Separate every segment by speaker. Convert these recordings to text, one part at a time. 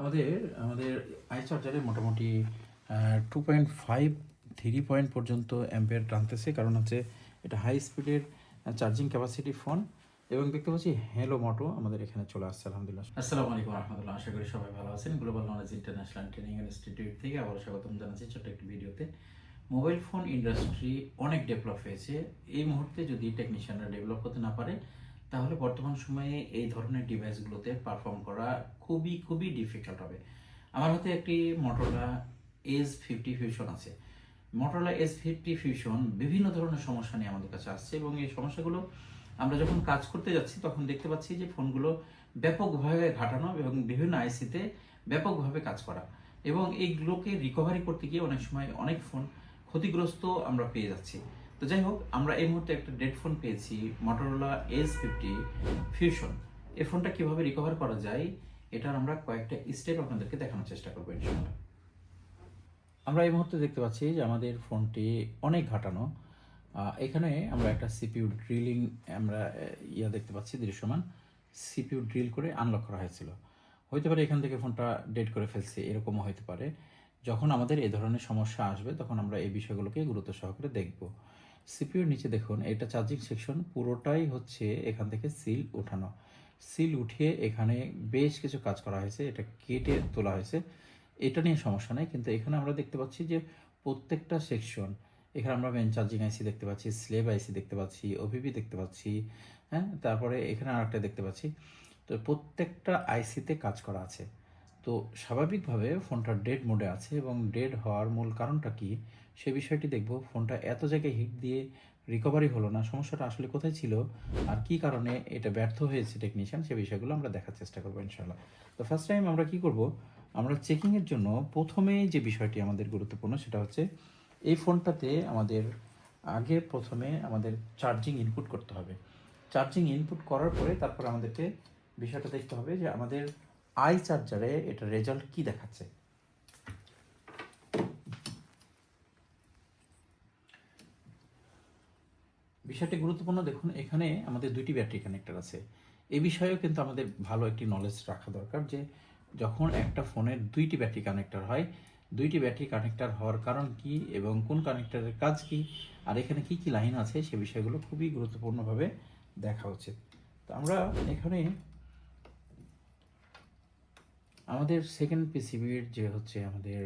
Speaker 1: আমাদের আমাদের আই চার্জারে মোটামুটি two point five three point পর্যন্ত অ্যাম্পেয়ার টানতেছে। কারণ হচ্ছে এটা হাই স্পিডের চার্জিং ক্যাপাসিটি ফোন এবং দেখতে পাচ্ছি হ্যালো মোটো আমাদের এখানে চলে আসছে, আলহামদুলিল্লাহ। আসসালামু আলাইকুম রহমতুল্লাহ, আশা করি সবাই ভালো আছেন। Global Knowledge International Training Institute থেকে আবার স্বাগতম জানাচ্ছি ছোট্ট একটি ভিডিওতে। মোবাইল ফোন ইন্ডাস্ট্রি অনেক ডেভেলপ হয়েছে। এই মুহূর্তে যদি টেকনিশিয়ানরা ডেভেলপ করতে না পারে তাহলে বর্তমান সময়ে এই ধরনের ডিভাইসগুলোতে পারফর্ম করা খুবই খুবই ডিফিকাল্ট হবে। আমার হাতে একটি মোটরলা এস ফিফটি ফিউশন আছে। মোটরলা এস ফিফটি ফিউশন বিভিন্ন ধরনের সমস্যা নিয়ে আমাদের কাছে আসছে এবং এই সমস্যাগুলো আমরা যখন কাজ করতে যাচ্ছি, তখন দেখতে পাচ্ছি যে ফোনগুলো ব্যাপকভাবে ঘাটানো এবং বিভিন্ন আইসিতে ব্যাপকভাবে কাজ করা এবং এইগুলোকে রিকভারি করতে গিয়ে অনেক সময় অনেক ফোন ক্ষতিগ্রস্ত আমরা পেয়ে যাচ্ছি। তো যাই হোক, আমরা এই মুহূর্তে একটা ডেড ফোন পেয়েছি মটোরোলা এস ফিফটি ফিউশন এই ফোনটা কীভাবে রিকভার করা যায়, এটার আমরা কয়েকটা স্টেপ আপনাদেরকে দেখানোর চেষ্টা করব ইনশাআল্লাহ। আমরা এই মুহূর্তে দেখতে পাচ্ছি যে আমাদের ফোনটি অনেক ঘাটানো। এখানে আমরা একটা সিপিইউ ড্রিলিং আমরা ইয়া দেখতে পাচ্ছি দৃশ্যমান। সিপিইউ ড্রিল করে আনলক করা হয়েছিল। হইতে পারে এখান থেকে ফোনটা ডেড করে ফেলছে, এরকমও হতে পারে। যখন আমাদের এ ধরনের সমস্যা আসবে, তখন আমরা এই বিষয়গুলোকে গুরুত্ব সহকারে দেখব। সিপিইউর নিচে দেখুন, এটা চার্জিং সেকশন, পুরোটাই হচ্ছে এখান থেকে সিল ওঠানো। সিল উঠিয়ে এখানে বেশ কিছু কাজ করা হয়েছে, এটা কেটে তোলা হয়েছে। এটা নিয়ে সমস্যা নেই, কিন্তু এখানে আমরা দেখতে পাচ্ছি যে প্রত্যেকটা সেকশন, এখানে আমরা মেন চার্জিং আইসি দেখতে পাচ্ছি স্লেব আইসি দেখতে পাচ্ছি ওভিপি দেখতে পাচ্ছি হ্যাঁ? তারপরে এখানে আরেকটা দেখতে পাচ্ছি। তো প্রত্যেকটা আইসিতে কাজ করা আছে। তো স্বাভাবিকভাবে ফোনটা ডেড মোডে আছে এবং ডেড হওয়ার মূল কারণটা কি? সে বিষয়টি দেখব। ফোনটা এত জায়গায় হিট দিয়ে রিকভারি হলো না। সমস্যাটা আসলে কোথায় ছিল আর কি কারণে এটা ব্যর্থ হয়েছে টেকনিশিয়ান সে বিষয়গুলো আমরা দেখার চেষ্টা করব ইনশাল্লাহ তো ফার্স্ট টাইম আমরা কি করব? আমরা চেকিংয়ের জন্য প্রথমে যে বিষয়টি আমাদের গুরুত্বপূর্ণ সেটা হচ্ছে এই ফোনটাতে আমাদের আগে প্রথমে আমাদের চার্জিং ইনপুট করতে হবে। চার্জিং ইনপুট করার পরে তারপর আমাদেরকে বিষয়টা দেখতে হবে যে আমাদের আই চার্জারে এটা রেজাল্ট কি দেখাচ্ছে। বিষয়টি গুরুত্বপূর্ণ। দেখুন, এখানে আমাদের দুইটি ব্যাটারি কানেক্টর আছে। এই বিষয়েও কিন্তু আমাদের ভালো একটি নলেজ রাখা দরকার যে, যখন একটা ফোনের দুইটি ব্যাটারি কানেক্টর হয়, দুইটি ব্যাটারি কানেক্টর হওয়ার কারণ কি এবং কোন কানেক্টরের কাজ কি, আর এখানে কি কি লাইন আছে, সে বিষয়গুলো খুবই গুরুত্বপূর্ণভাবে দেখা উচিত। তো আমরা এখানে আমাদের সেকেন্ড পিসিবির যে হচ্ছে আমাদের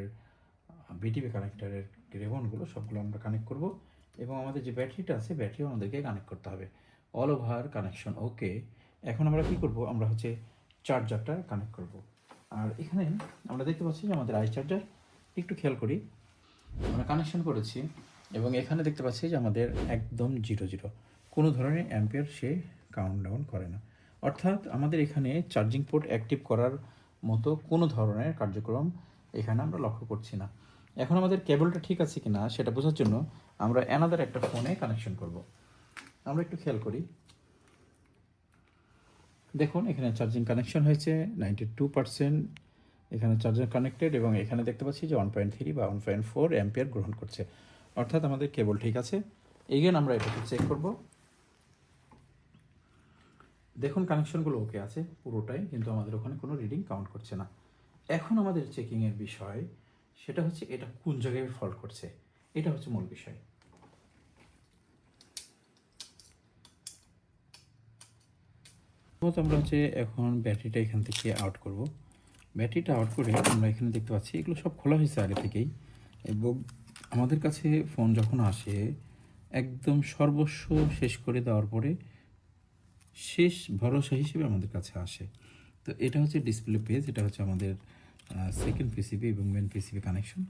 Speaker 1: বিটিভি কানেক্টরের রেবনগুলো সবগুলো আমরা কানেক্ট করব। এবং আমাদের যে ব্যাটারিটা আছে, ব্যাটারিও আমাদেরকে কানেক্ট করতে হবে। অল ওভার কানেকশন ওকে এখন আমরা কি করব? আমরা হচ্ছে চার্জারটা কানেক্ট করব। আর এখানে আমরা দেখতে পাচ্ছি যে আমাদের আই চার্জার একটু খেয়াল করি। আমরা কানেকশন করেছি এবং এখানে দেখতে পাচ্ছি যে আমাদের একদম জিরো জিরো কোনো ধরনের অ্যাম্পিয়ার সে কাউন্ট ডাউন করে না। অর্থাৎ আমাদের এখানে চার্জিং পোর্ট অ্যাক্টিভ করার মতো কোনো ধরনের কার্যক্রম এখানে আমরা লক্ষ্য করছি না। এখন আমাদের কেবলটা ঠিক আছে কি না সেটা বোঝার জন্য আমরা অ্যানাদার একটা ফোনে কানেকশন করব। আমরা একটু খেয়াল করি। দেখুন, এখানে চার্জিং কানেকশন হয়েছে নাইনটি টু পার্সেন্ট এখানে চার্জার কানেক্টেড এবং এখানে দেখতে পাচ্ছি যে ওয়ান পয়েন্ট থ্রি বা ওয়ান পয়েন্ট ফোর অ্যাম্পিয়ার গ্রহণ করছে। অর্থাৎ আমাদের কেবল ঠিক আছে। এগেন আমরা এটাকে চেক করব। দেখুন কানেকশনগুলো ওকে আছে, পুরোটাই, কিন্তু আমাদের ওখানে কোনো রিডিং কাউন্ট করছে না। এখন আমাদের চেকিংয়ের বিষয়, সেটা হচ্ছে এটা কোন জায়গায় ফল্ট করছে। এটা হচ্ছে মূল বিষয়। আমরা হচ্ছে এখন ব্যাটারিটা এখান থেকে আউট করব। ব্যাটারিটা আউট করে আমরা এখানে দেখতে পাচ্ছি, এগুলো সব খোলা হয়েছে আগে থেকেই। এবং আমাদের কাছে ফোন যখন আসে, একদম সর্বস্ব শেষ করে দেওয়ার পরে শেষ ভরসা হিসেবে আমাদের কাছে আসে। তো এটা হচ্ছে ডিসপ্লে পেজ এটা হচ্ছে আমাদের সেকেন্ড পিসিবি এবং মেন পিসিবি কানেকশন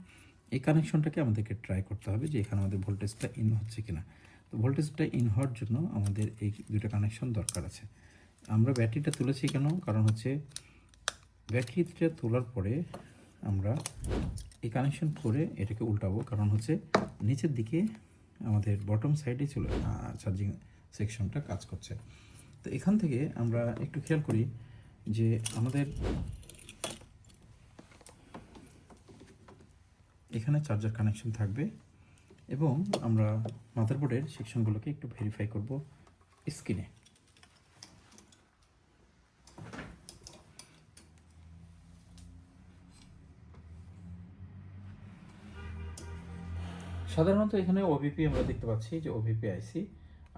Speaker 1: এই কানেকশনটাকে আমাদেরকে ট্রাই করতে হবে যে এখানে আমাদের ভোল্টেজটা ইন হচ্ছে কিনা। তো ভোল্টেজটা ইন হওয়ার জন্য আমাদের এই দুটো কানেকশন দরকার আছে। আমরা ব্যাটারিটা তুলেছি কেন? কারণ হচ্ছে ব্যাটারিটা তোলার পরে আমরা এই কানেকশন করে এটাকে উল্টাবো। কারণ হচ্ছে নিচের দিকে আমাদের বটম সাইডে চলে চার্জিং সেকশনটা কাজ করছে। তো এখান থেকে আমরা একটু খেয়াল করি যে আমাদের এখানে চার্জার কানেকশন থাকবে এবং আমরা মাদারবোর্ডের সেকশনগুলোকে একটু ভেরিফাই করব স্ক্রিনে সাধারণত এখানে ওবিপি আমরা দেখতে পাচ্ছি যে ওবিপি আইসি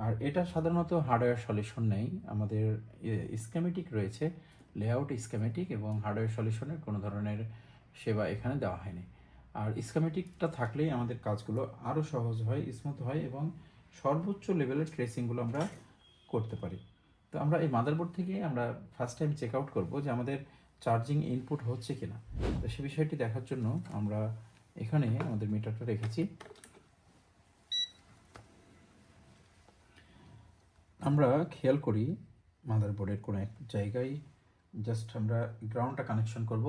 Speaker 1: আর এটা সাধারণত হার্ডওয়্যার সলিউশন নেই। আমাদের স্ক্যামেটিক রয়েছে লেআউট স্ক্যামেটিক এবং হার্ডওয়্যার সলিউশনের কোনো ধরনের সেবা এখানে দেওয়া হয়নি। আর স্ক্যামেটিকটা থাকলেই আমাদের কাজগুলো আরও সহজ হয় স্মুথ হয় এবং সর্বোচ্চ লেভেলের ট্রেসিংগুলো আমরা করতে পারি। তো আমরা এই মাদারবোর্ড থেকে আমরা ফার্স্ট টাইম চেক আউট করব যে আমাদের চার্জিং ইনপুট হচ্ছে কি না তো সে বিষয়টি দেখার জন্য আমরা এখানে আমাদের মিটারটা রেখেছি। আমরা খেয়াল করি মাদারবোর্ডের কোনো এক জায়গায় জাস্ট আমরা গ্রাউন্ডটা কানেকশন করব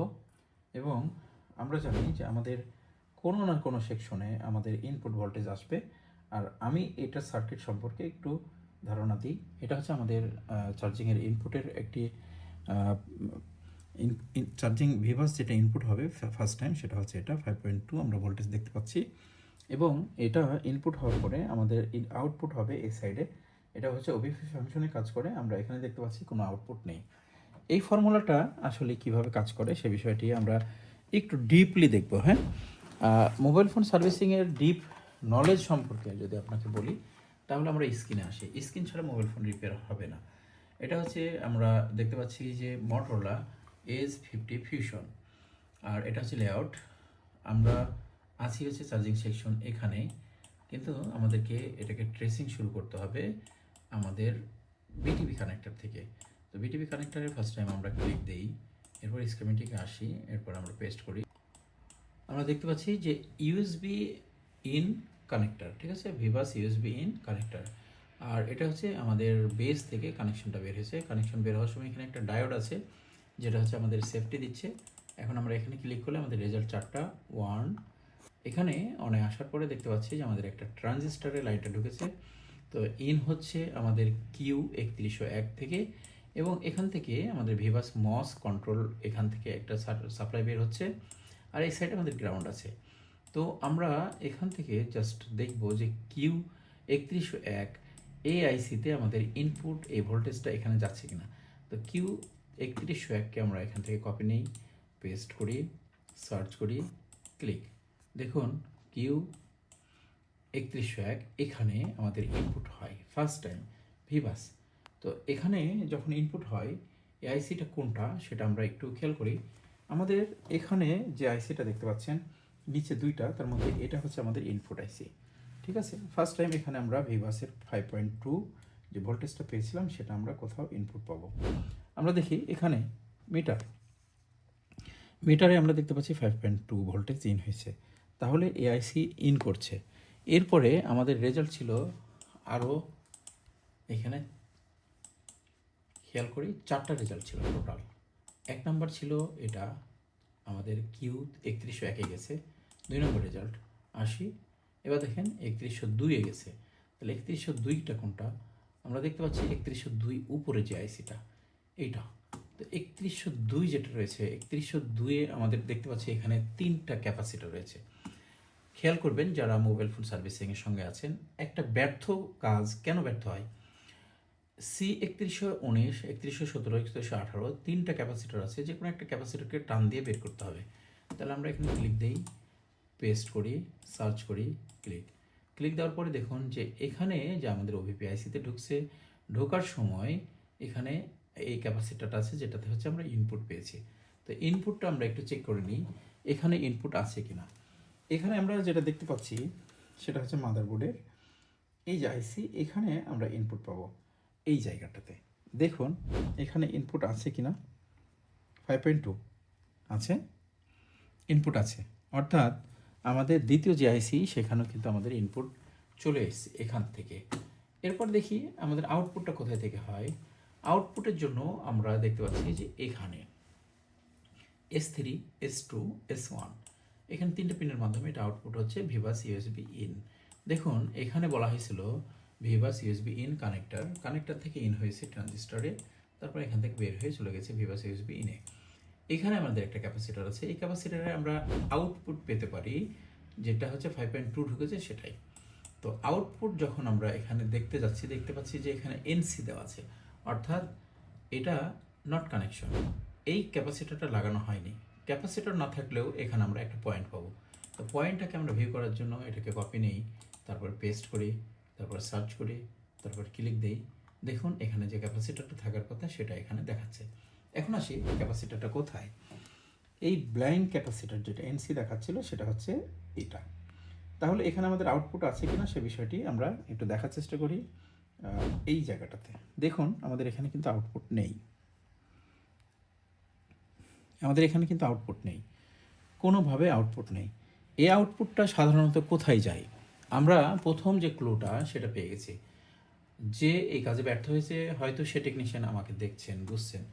Speaker 1: এবং আমরা জানি যে আমাদের কোনো না কোনো সেকশনে আমাদের ইনপুট ভোল্টেজ আসবে। আর আমি এটা সার্কিট সম্পর্কে একটু ধারণা দিই। এটা হচ্ছে আমাদের চার্জিংয়ের ইনপুটের একটি চার্জিং ভিভাস যেটা ইনপুট হবে ফার্স্ট টাইম সেটা হচ্ছে এটা ফাইভ পয়েন্ট টু আমরা ভোল্টেজ দেখতে পাচ্ছি। এবং এটা ইনপুট হওয়ার পরে আমাদের আউটপুট হবে এই সাইডে এটা হচ্ছে ওবিপি ফাংশনে কাজ করে, আমরা এখানে দেখতে পাচ্ছি কোনো আউটপুট নেই। এই ফর্মুলাটা আসলে কীভাবে কাজ করে সে বিষয়টি আমরা একটু ডিপলি দেখব হ্যাঁ? মোবাইল ফোন সার্ভিসিংয়ের ডিপ নলেজ সম্পর্কে যদি আপনাকে বলি, তাহলে আমরা স্ক্রিনে আসি। স্ক্রিন ছাড়া মোবাইল ফোন রিপেয়ার হবে না। এটা হচ্ছে আমরা দেখতে পাচ্ছি যে মটোরোলা এজ ফিফটি ফিউশন আর এটা হচ্ছে লেআউট আমরা আছি হচ্ছে চার্জিং সেকশন এখানে। কিন্তু আমাদেরকে এটাকে ট্রেসিং শুরু করতে হবে আমাদের বিটিভি কানেক্টর থেকে। তো বিটিভি কানেক্টরে ফার্স্ট টাইম আমরা ক্লিক দিই। এরপর স্ক্রিমেটিকে আসি, এরপর আমরা পেস্ট করি। আমরা দেখতে পাচ্ছি যে ইউএসবি ইন কানেক্টার ঠিক আছে? ভিভাস ইউএসবি ইন কানেক্টার আর এটা হচ্ছে আমাদের বেস থেকে কানেকশনটা বের হয়েছে। কানেকশন বের হওয়ার সময় এখানে একটা ডায়োড আছে, যেটা হচ্ছে আমাদের সেফটি দিচ্ছে। এখন আমরা এখানে ক্লিক করলে আমাদের রেজাল্ট চারটা ওয়ান এখানে অনেক আসার পরে দেখতে পাচ্ছি যে আমাদের একটা ট্রানজিস্টারের লাইটটা ঢুকেছে। তো ইন হচ্ছে আমাদের কিউ একত্রিশশো এক থেকে এবং এখান থেকে আমাদের ভিভাস মস কন্ট্রোল এখান থেকে একটা সাপ্লাই বের হচ্ছে। আর এই সাইডে আমাদের গ্রাউন্ড আছে। তো আমরা এখান থেকে জাস্ট দেখব যে কিউ একত্রিশশো এক এআইসিতে আমাদের ইনপুট এই ভোল্টেজটা এখানে যাচ্ছে কিনা। তো কিউ একত্রিশশো এককে আমরা এখান থেকে কপি নেই পেস্ট করি সার্চ করি ক্লিক দেখুন কিউ একত্রিশশো এক এখানে আমাদের ইনপুট হয় ফার্স্ট টাইম ভিভাস তো এখানে যখন ইনপুট হয় এআইসিটা কোনটা সেটা আমরা একটু খেয়াল করি। আমাদের এখানে যে আইসিটা দেখতে পাচ্ছেন, নিচে দুইটা, তার মধ্যে এটা হচ্ছে আমাদের ইনপুট আইসি ঠিক আছে? ফার্স্ট টাইম এখানে আমরা ভিভাসের ফাইভ পয়েন্ট টু যে ভোল্টেজটা পেয়েছিলাম, সেটা আমরা কোথাও ইনপুট পাবো। আমরা দেখি এখানে মিটার মিটারে আমরা দেখতে পাচ্ছি five point two voltage in হয়েছে। তাহলে এ এআইসি ইন করছে। এরপরে আমাদের রেজাল্ট ছিল আরও এখানে, খেয়াল করি, চারটা রেজাল্ট ছিল টোটাল এক নাম্বার ছিল এটা, আমাদের কিউ একত্রিশশো একে গেছে, দুই নম্বর রেজাল্ট আশি। এবার দেখেন একত্রিশশো দুইয়ে গেছে। তাহলে একত্রিশশো দুইটা কোনটা? আমরা দেখতে পাচ্ছি একত্রিশশো দুই উপরে যে আইসিটা এইটা। তো একত্রিশশো দুই যেটা রয়েছে, একত্রিশশো দুইয়ে আমাদের দেখতে পাচ্ছি এখানে তিনটা ক্যাপাসিটার রয়েছে। খেয়াল করবেন যারা মোবাইল ফোন সার্ভিসিংয়ের সঙ্গে আছেন, একটা ব্যর্থ কাজ কেন ব্যর্থ হয়? সি একত্রিশশো উনিশ, একত্রিশশো সতেরো, একত্রিশশো আঠারো তিনটা ক্যাপাসিটার আছে, যে কোনো একটা ক্যাপাসিটারকে টান দিয়ে বের করতে হবে। তাহলে আমরা এখানে ক্লিক দিই পেস্ট করি সার্চ করি ক্লিক ক্লিক দেওয়ার পরে দেখুন যে এখানে যে আমাদের ওভিপি আইসিতে ঢুকছে, ঢোকার সময় এখানে এই ক্যাপাসিটারটা আছে, যেটাতে হচ্ছে আমরা ইনপুট পেয়েছি। তো ইনপুটটা আমরা একটু চেক করে নিই, এখানে ইনপুট আছে কি না এখানে আমরা যেটা দেখতে পাচ্ছি, সেটা হচ্ছে মাদারবোর্ডের এই যে আইসি এখানে আমরা ইনপুট পাবো। এই জায়গাটাতে। দেখুন, এখানে ইনপুট আছে কিনা? ফাইভ পয়েন্ট টু আছে। ইনপুট আছে। অর্থাৎ আমাদের দ্বিতীয় যে আইসি সেখানেও কিন্তু আমাদের ইনপুট চলে এসছে এখান থেকে। এরপর দেখি আমাদের আউটপুটটা কোথায় থেকে হয়? আউটপুটের জন্য আমরা দেখতে পাচ্ছি যে এখানে S three S two S one এখানে তিনটে পিনের মাধ্যমে এটা আউটপুট হচ্ছে ভিভাস ইউএসবি ইন দেখুন, এখানে বলা হয়েছিল VBUS USB in connector connector থেকে ইন হয়েছে ট্রানজিস্টারে তারপর এখান থেকে বের হয়ে চলে গেছে ভিভাস ইউএসবি ইনে এখানে আমাদের একটা ক্যাপাসিটার আছে, এই ক্যাপাসিটারে আমরা আউটপুট পেতে পারি, যেটা হচ্ছে ফাইভ পয়েন্ট টু ঢুকেছে সেটাই। তো আউটপুট যখন আমরা এখানে দেখতে যাচ্ছি, দেখতে পাচ্ছি যে এখানে এনসি দেওয়া আছে, অর্থাৎ এটা নট কানেকশন এই ক্যাপাসিটারটা লাগানো হয়নি। ক্যাপাসিটার না থাকলেও এখানে আমরা একটা পয়েন্ট পাবো। তো পয়েন্টটাকে আমরা ভিউ করার জন্য এটাকে কপি নেই, তারপর পেস্ট করি। তারপর সার্চ করি, তারপর ক্লিক দেই। দেখুন, এখানে যে ক্যাপাসিটারটা থাকার কথা সেটা এখানে দেখাচ্ছে। এখন আসি ক্যাপাসিটারটা কোথায়? এই ব্ল্যাঙ্ক ক্যাপাসিটার যেটা এনসি দেখাচ্ছিল, সেটা হচ্ছে এটা। তাহলে এখানে আমাদের আউটপুট আছে কিনা সে বিষয়টি আমরা একটু দেখার চেষ্টা করি এই জায়গাটাতে। দেখুন, আমাদের এখানে কিন্তু আউটপুট নেই। আমাদের এখানে কিন্তু আউটপুট নেই। কোনোভাবে আউটপুট নেই। এই আউটপুটটা সাধারণত কোথায় যায়? আমরা প্রথম যে ক্লুটা সেটা পেয়ে গেছি। যে এই কাজে ব্যর্থ হয়েছে, হয়তো সে টেকনিশিয়ান আমাকে দেখছেন, বুঝছেন।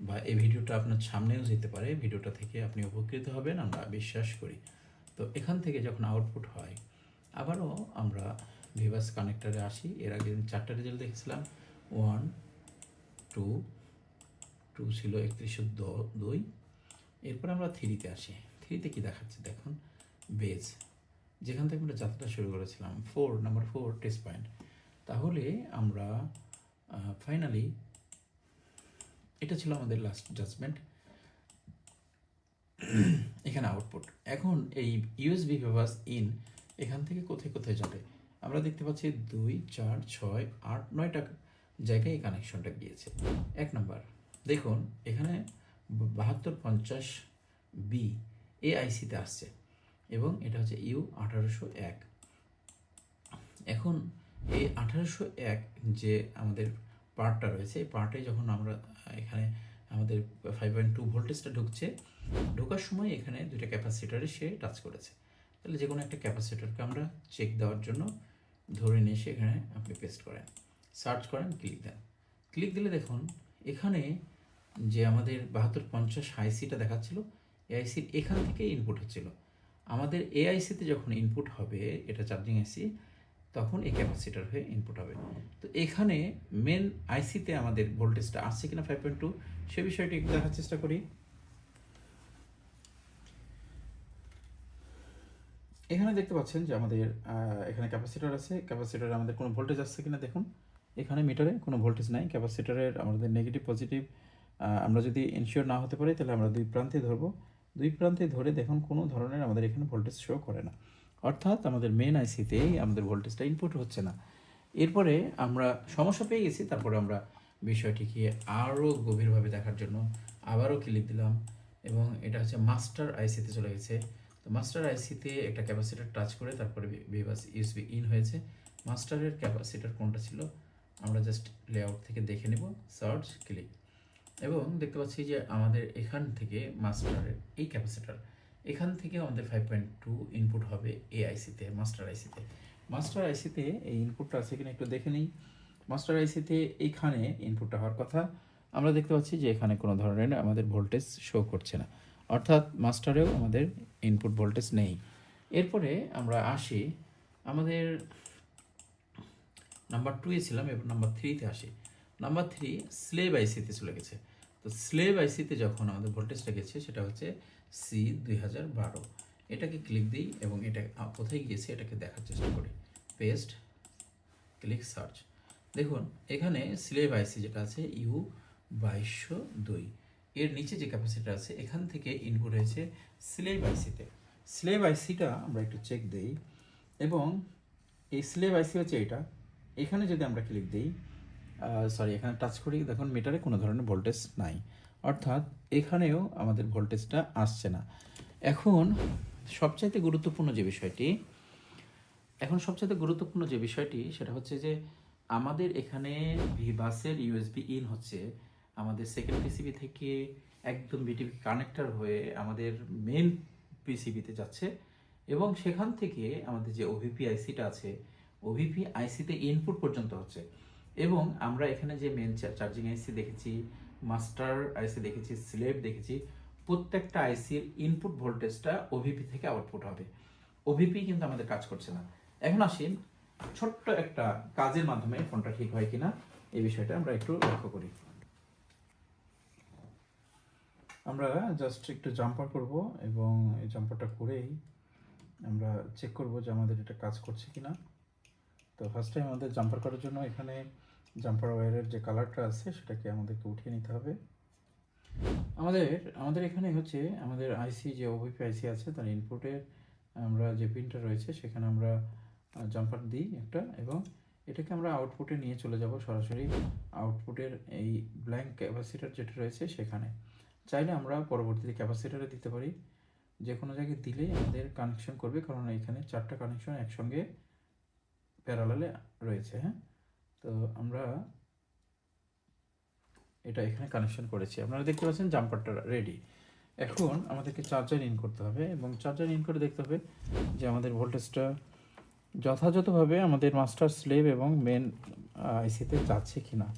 Speaker 1: বা এই ভিডিওটা আপনার সামনেও যেতে পারে, ভিডিওটা থেকে আপনি উপকৃত হবেন, আমরা বিশ্বাস করি। তো এখান থেকে যখন আউটপুট হয়, আবারও আমরা ভিভাস কানেক্টারে আসি। এর আগে চারটা রেজাল্ট দেখেছিলাম। ওয়ান টু টু ছিল একত্রিশশো দুই। এরপর আমরা থ্রিতে আসি। থ্রিতে কি দেখাচ্ছে? দেখুন বেজ যেখান থেকে আমরা যাত্রা শুরু করেছিলাম four number four test point তাহলে আমরা ফাইনালি এটা ছিল আমাদের লাস্ট জাজমেন্ট এখানে আউটপুট এখন এই ইউএসবি পেপার্স ইন এখান থেকে কোথায় কোথায় যাবে? আমরা দেখতে পাচ্ছি দুই, চার, ছয়, আট, নয়টা জায়গায় এই কানেকশনটা গিয়েছে। এক নম্বর দেখুন, এখানে বাহাত্তর পঞ্চাশ বি এআইসিতে আসছে। এবং এটা হচ্ছে ইউ আঠারোশো এক। এখন এই আঠারোশো এক যে আমাদের পার্টটা রয়েছে, এই পার্টে যখন আমরা, এখানে আমাদের ফাইভ পয়েন্ট টু ভোল্টেজটা ঢুকছে, ঢোকার সময় এখানে দুইটা ক্যাপাসিটারে সে টাচ করেছে। তাহলে যে কোনো একটা ক্যাপাসিটারকে আমরা চেক দেওয়ার জন্য ধরে নিয়ে এসে এখানে আপনি পেস্ট করেন। সার্চ করেন ক্লিক দেন। ক্লিক দিলে দেখুন, এখানে যে আমাদের বাহাত্তর পঞ্চাশ আইসিটা দেখাচ্ছিল এআইসির এখান থেকে ইনপুট হচ্ছিল। আমাদের এআইসিতে যখন ইনপুট হবে, এটা চার্জিং আইসি তখন এই ক্যাপাসিটার হয়ে ইনপুট হবে। তো এখানে মেন আইসিতে আমাদের ভোল্টেজটা আসছে কিনা ফাইভ পয়েন্ট টু সে বিষয়টি একটু দেখার চেষ্টা করি। এখানে দেখতে পাচ্ছেন যে আমাদের এখানে ক্যাপাসিটার আছে ক্যাপাসিটারে আমাদের কোনো ভোল্টেজ আসছে কিনা দেখুন। এখানে মিটারে কোনো ভোল্টেজ নাই ক্যাপাসিটারের আমাদের নেগেটিভ পজিটিভ আমরা যদি ইনশিওর না হতে পারি, তাহলে আমরা দুই প্রান্তে ধরবো। দুই প্রান্তে ধরে দেখুন কোনো ধরনের আমাদের এখানে ভোল্টেজ শো করে না। অর্থাৎ আমাদের মেন আইসিতেই আমাদের ভোল্টেজটা ইনপুট হচ্ছে না। এরপরে আমরা সমস্যা পেয়ে গেছি, তারপরে আমরা বিষয়টিকে আরও গভীরভাবে দেখার জন্য আবারও ক্লিক দিলাম এবং এটা হচ্ছে মাস্টার আইসিতে চলে গেছে। তো মাস্টার আইসিতে একটা ক্যাপাসিটার টাচ করে তারপরে বিভাস ইউএসবি ইন হয়েছে। মাস্টারের ক্যাপাসিটার কোনটা ছিল? আমরা জাস্ট লেআউট থেকে দেখে নেব সার্চ ক্লিক এবং দেখতে পাচ্ছি যে আমাদের এখান থেকে মাস্টারের এই ক্যাপাসিটার, এখান থেকে আমাদের ফাইভ পয়েন্ট টু ইনপুট হবে এই আইসিতে মাস্টার আইসিতে মাস্টার আইসিতে এই ইনপুটটা আছে কিনা একটু দেখে নিই। মাস্টার আইসিতে এইখানে ইনপুটটা হওয়ার কথা। আমরা দেখতে পাচ্ছি যে এখানে কোনো ধরনের আমাদের ভোল্টেজ শো করছে না। অর্থাৎ মাস্টারেও আমাদের ইনপুট ভোল্টেজ নেই। এরপরে আমরা আসি, আমাদের নাম্বার টুয়ে ছিলাম, এবার নাম্বার থ্রিতে আসি। নাম্বার থ্রি স্লেভ আইসিতে চলে গেছে। তো স্লেভ আইসিতে যখন আমাদের ভোল্টেজটা গেছে, সেটা হচ্ছে সি দুই হাজার বারো। এটাকে ক্লিক দিই এবং এটা কোথায় গিয়েছে, এটাকে দেখার চেষ্টা করি। পেস্ট ক্লিক সার্চ দেখুন, এখানে স্লেভ আইসি যেটা আছে ইউ বাইশশো দুই। এর নিচে যে ক্যাপাসিটি আছে, এখান থেকে ইনপুট হয়েছে স্লেভ আইসিতে স্লেভ আইসিটা আমরা একটু চেক দেই এবং এই স্লেভ আইসি হচ্ছে এটা এখানে যদি আমরা ক্লিক দিই সরি এখানে টাচ করি, দেখুন মিটারে কোনো ধরনের ভোল্টেজ নাই। অর্থাৎ এখানেও আমাদের ভোল্টেজটা আসছে না। এখন সবচাইতে গুরুত্বপূর্ণ যে বিষয়টি, এখন সবচাইতে গুরুত্বপূর্ণ যে বিষয়টি, সেটা হচ্ছে যে আমাদের এখানে ভিবাসের ইউএসবি ইন হচ্ছে আমাদের সেকেন্ড পিসিবি থেকে একদম বিটিভি কানেক্টর হয়ে আমাদের মেন পিসিবিতে যাচ্ছে এবং সেখান থেকে আমাদের যে ওভিপি আইসিটা আছে ওভিপি আইসিতে ইনপুট পর্যন্ত হচ্ছে। এবং আমরা এখানে যে মেন চার্জিং আইসি দেখেছি মাস্টার আইসি দেখেছি স্লেভ দেখেছি, প্রত্যেকটা আইসির ইনপুট ভোল্টেজটা ওভিপি থেকে আউটপুট হবে। ওভিপি কিন্তু আমাদের কাজ করছে না। এখন আসেন, ছোট্ট একটা কাজের মাধ্যমে ফোনটা ঠিক হয় কিনা, এই বিষয়টা আমরা একটু লক্ষ্য করি। আমরা জাস্ট একটু জাম্পার করব এবং এই জাম্পারটা করেই আমরা চেক করব যে আমাদের এটা কাজ করছে কিনা। তো ফার্স্ট টাইম আমাদের জাম্পার করার জন্য এখানে জাম্পার ওয়্যারের যে কালারটা আছে সেটাকে আমাদেরকে উঠিয়ে নিতে হবে। আমাদের আমাদের এখানে হচ্ছে, আমাদের আইসি যে ওভিপি আইসি আছে, তার ইনপুটের আমরা যে পিনটা রয়েছে, সেখানে আমরা জাম্পার দিই একটা, এবং এটাকে আমরা আউটপুটে নিয়ে চলে যাব সরাসরি আউটপুটের এই ব্ল্যাঙ্ক ক্যাপাসিটার যেটা রয়েছে সেখানে। চাইলে আমরা পরবর্তীতে ক্যাপাসিটারে দিতে পারি। যে কোনো জায়গায় দিলেই আমাদের কানেকশন করবে, কারণ এখানে চারটা কানেকশন একসঙ্গে প্যারালালে রয়েছে হ্যাঁ? তো আমরা এটা এখানে কানেকশন করেছি। আপনারা দেখতে পাচ্ছেন জাম্পারটা রেডি এখন আমাদেরকে চার্জার ইন করতে হবে এবং চার্জার ইন করে দেখতে হবে যে আমাদের ভোল্টেজটা যথাযথভাবে আমাদের মাস্টার স্লেভ এবং মেন আইসিতে যাচ্ছে কি না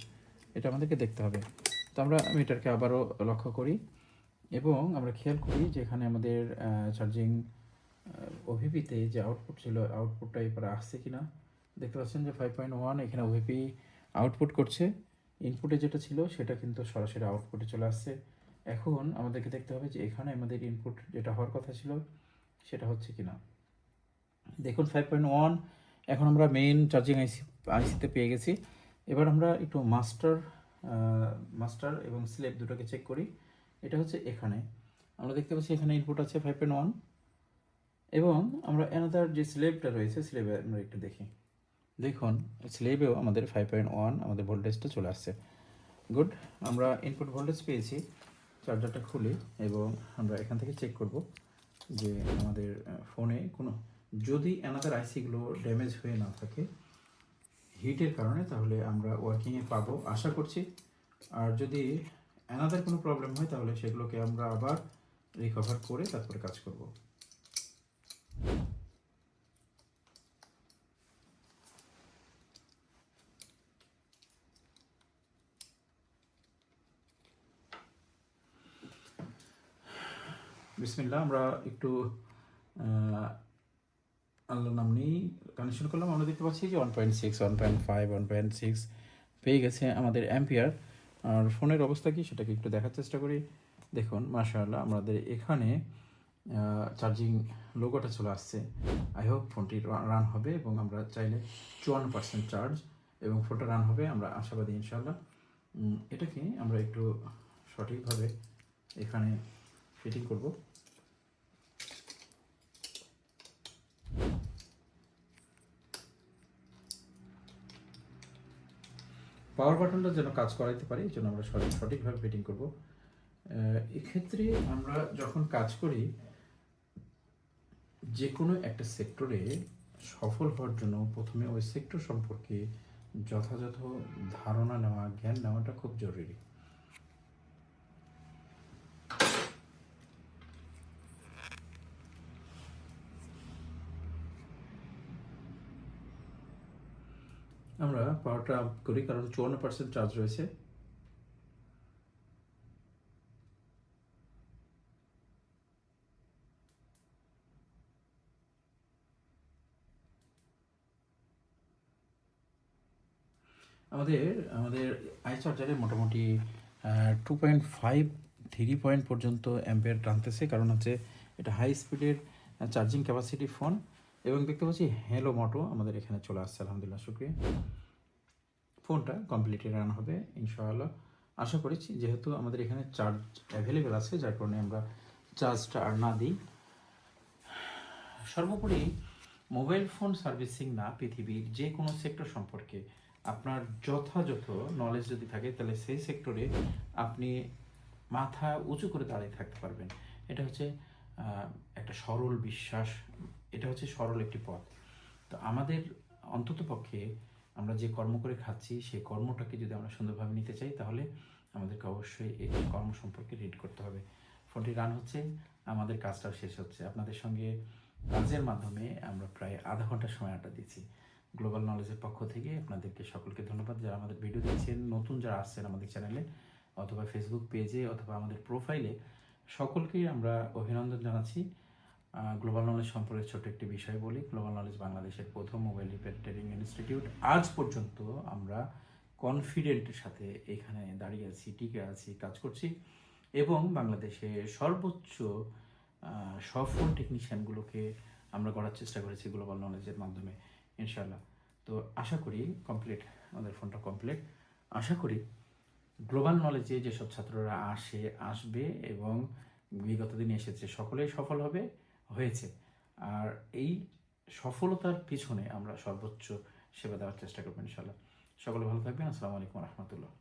Speaker 1: এটা আমাদেরকে দেখতে হবে। তো আমরা মিটারকে আবারও লক্ষ্য করি এবং আমরা খেয়াল করি যে এখানে আমাদের চার্জিং ওভিপিতে যে আউটপুট ছিল আউটপুটটা এবারে আসছে কি না দেখতে পাচ্ছেন যে ফাইভ পয়েন্ট ওয়ান এখানে ওভিপি আউটপুট করছে। ইনপুটে যেটা ছিল, সেটা কিন্তু সরাসরি আউটপুটে চলে আসছে। এখন আমাদেরকে দেখতে হবে যে এখানে আমাদের ইনপুট যেটা হওয়ার কথা ছিল, সেটা হচ্ছে কি না দেখুন ফাইভ পয়েন্ট ওয়ান এখন আমরা মেইন চার্জিং আইসি আইসিতে পেয়ে গেছি। এবার আমরা একটু মাস্টার মাস্টার এবং স্লেব দুটোকে চেক করি। এটা হচ্ছে এখানে। আমরা দেখতে পাচ্ছি এখানে ইনপুট আছে ফাইভ পয়েন্ট ওয়ান এবং আমরা এনাদার যে স্লেবটা রয়েছে স্লেবে আমরা একটু দেখি। দেখুন, স্লেবেও আমাদের ফাইভ পয়েন্ট ওয়ান আমাদের ভোল্টেজটা চলে আসছে। গুড আমরা ইনপুট ভোল্টেজ পেয়েছি চার্জারটা খুলি এবং আমরা এখান থেকে চেক করব যে আমাদের ফোনে কোনো, যদি এনাদার আইসিগুলো ড্যামেজ হয়ে না থাকে হিটের কারণে, তাহলে আমরা ওয়ার্কিংয়ে পাবো। আশা করছি, আর যদি এনাদার কোনো প্রবলেম হয়, তাহলে সেগুলোকে আমরা আবার রিকভার করে তারপরে কাজ করব। বিসমিল্লাহ, আমরা একটু আল্লাহর নাম নিয়েই কানেকশন করলাম। আমরা দেখতে পাচ্ছি যে one point six one point five one point six পেয়ে গেছে আমাদের অ্যাম্পিয়ার আর ফোনের অবস্থা কি সেটাকে একটু দেখার চেষ্টা করি। দেখুন, মাশাআল্লাহ, আমাদের এখানে চার্জিং লোগোটা চলে আসছে। আই হোপ ফোনটি রান হবে এবং আমরা চাইলে চুয়ান্ন পার্সেন্ট চার্জ এবং ফোনটা রান হবে, আমরা আশাবাদী ইনশাল্লাহ এটাকে আমরা একটু সঠিকভাবে এখানে ফিটিং করব। পাওয়ার বাটনটা যেন কাজ করাইতে পারি, এই জন্য আমরা সঠিক সঠিকভাবে ফিটিং করব। এক্ষেত্রে আমরা যখন কাজ করি যে কোনো একটা সেক্টরে সফল হওয়ার জন্য প্রথমে ওই সেক্টর সম্পর্কে যথাযথ ধারণা নেওয়া, জ্ঞান নেওয়াটা খুব জরুরি। আমরা পাওয়ারটা আপ করি, কারণ চুয়ান্ন পার্সেন্ট চার্জ রয়েছে। আমাদের আমাদের আই চার্জারে মোটামুটি two point five three point পর্যন্ত অ্যাম্পেয়ার টানতেছে, কারণ হচ্ছে এটা হাই স্পিডের চার্জিং ক্যাপাসিটি ফোন এবং দেখতে পাচ্ছি হ্যালো মোটো আমাদের এখানে চলে আসছে, আলহামদুলিল্লাহ, শুক্রিয়া। ফোনটা কমপ্লিটলি রান হবে, ইনশাআল্লাহ। আশা করেছি যেহেতু আমাদের এখানে চার্জ অ্যাভেলেবেল আছে, যার কারণে আমরা চার্জটা আর না দিই। সর্বোপরি মোবাইল ফোন সার্ভিসিং না পৃথিবীর যে কোনো সেক্টর সম্পর্কে আপনার যথাযথ নলেজ যদি থাকে, তাহলে সেই সেক্টরে আপনি মাথা উঁচু করে দাঁড়িয়ে থাকতে পারবেন। এটা হচ্ছে একটা সরল বিশ্বাস এটা হচ্ছে সরল একটি পথ। তো আমাদের অন্তত পক্ষে আমরা যে কর্ম করে খাচ্ছি, সেই কর্মটাকে যদি আমরা সুন্দরভাবে নিতে চাই, তাহলে আমাদেরকে অবশ্যই এই কর্ম সম্পর্কে রিড করতে হবে। ফোনটি রান হচ্ছে, আমাদের কাজটাও শেষ হচ্ছে। আপনাদের সঙ্গে কাজের মাধ্যমে আমরা প্রায় আধা ঘণ্টা সময় আড্ডা দিচ্ছি গ্লোবাল নলেজের পক্ষ থেকে আপনাদেরকে সকলকে ধন্যবাদ যারা আমাদের ভিডিও দেখছেন, নতুন যারা আসছেন আমাদের চ্যানেলে অথবা ফেসবুক পেজে অথবা আমাদের প্রোফাইলে সকলকেই আমরা অভিনন্দন জানাচ্ছি। গ্লোবাল নলেজ সম্পর্কে ছোট একটি বিষয় বলি। গ্লোবাল নলেজ বাংলাদেশের প্রথম মোবাইল রিপেয়ার ট্রেনিং ইনস্টিটিউট আজ পর্যন্ত আমরা কনফিডেন্টের সাথে এখানে দাঁড়িয়ে আছি, টিকে আছি, কাজ করছি এবং বাংলাদেশে সর্বোচ্চ সফল টেকনিশিয়ানগুলোকে আমরা গড়ার চেষ্টা করেছি গ্লোবাল নলেজের মাধ্যমে ইনশাল্লাহ তো আশা করি কমপ্লিট আমাদের ফোনটা কমপ্লিট আশা করি গ্লোবাল নলেজে যেসব ছাত্ররা আসে, আসবে এবং বিগত দিনে এসেছে, সকলেই সফল হবে। হয়েছে। আর এই সফলতার পিছনে আমরা সর্বোচ্চ সেবা দেওয়ার চেষ্টা করবেন ইনশাল্লাহ সকলে ভালো থাকবেন। আসসালামু আলাইকুম রহমতুল্লাহ।